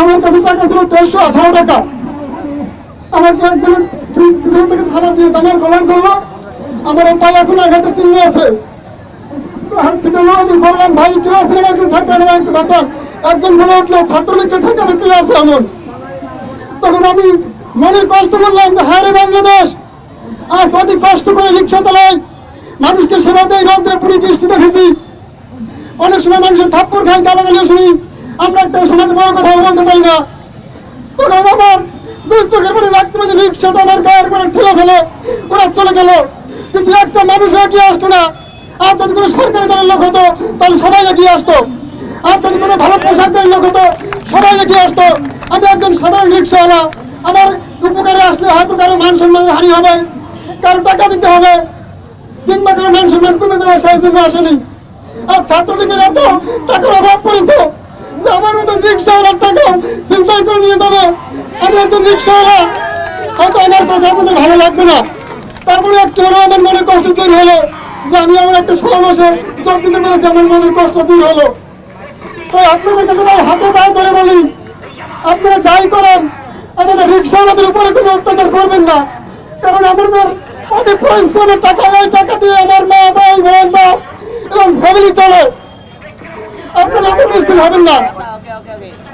আমার কাছে টাকা ছিল দেড়শো আঠারো টাকা। আমাকে আমার গলার ধরলো। আমার পায়ে এখন আঘাতের চিহ্ন আছে। হাত ছিটালো আমি বললাম, ভাই, কে আছে? আমার একটু ঠেকানো একটু বাঁচান। একজন বলে উঠল, ছাত্রলীগকে ঠেকানো কে আছে এমন? তখন আমি মনের কষ্ট বললাম যে হারে বাংলাদেশ, আজ অতি কষ্ট করে রিক্সা চালাই, মানুষকে সেবা দেয় রৌদ্রে পুরি বৃষ্টিতে ভিজি। অনেক সময় মানুষের থাপ্পড় খাই গালাগালিও শুনি। আমরা একটা সমাজে বড় কথা বলতে পারি না। তখন আমার দুই চোখের পরে রাখতে পারি, রিক্সাটা আমার গায়ের পরে ঠেলে ফেলে, ওরা চলে গেল। কিন্তু একটা মানুষ এগিয়ে আসতো না। আর যদি কোনো সরকারি দলের লোক হতো, তাহলে সবাই এগিয়ে আসতো। আর যদি কোনো ভালো পোশাকের লোক হতো সবাই এগিয়ে আসতো। আমি একজন সাধারণ রিক্সাওয়ালা, আমার উপকারে আসলে হয়তো কারও মান সম্মানের হানি হবে, কারও টাকা দিতে হবে কিংবা কারও মান সম্মান কমে যাবে সেই জন্য আসেনি। আর ছাত্রলীগের এত টাকার অভাব পড়েছে যে আমার মতো রিক্সাওয়ালার টাকা চিন্তাই করে নিয়ে যাবে। আমি একজন রিক্সাওয়ালা, হয়তো আমার কথা আপনাদের ভালো লাগবে না। তারপরে একটু হলেও আমার মনে কষ্ট দূর হলো, যে আমি আমার একটা সমাবেশে যোগ দিতে পেরেছি, আমার মনের কষ্ট দূর হলো। তো আপনাদের কাছে হাতে পায়ে ধরে বলি। আপনারা যাই করেন, আমাদের রিক্সাওয়ালাদের উপরে কোনো অত্যাচার করবেন না। কারণ আমাদের অনেক পরিশ্রমের টাকা ওই টাকা দিয়ে আমার মা, ভাই, বোন বা এবং ফ্যামিলি চলে। আপনারা এত নিশ্চিত হবেন না। oke.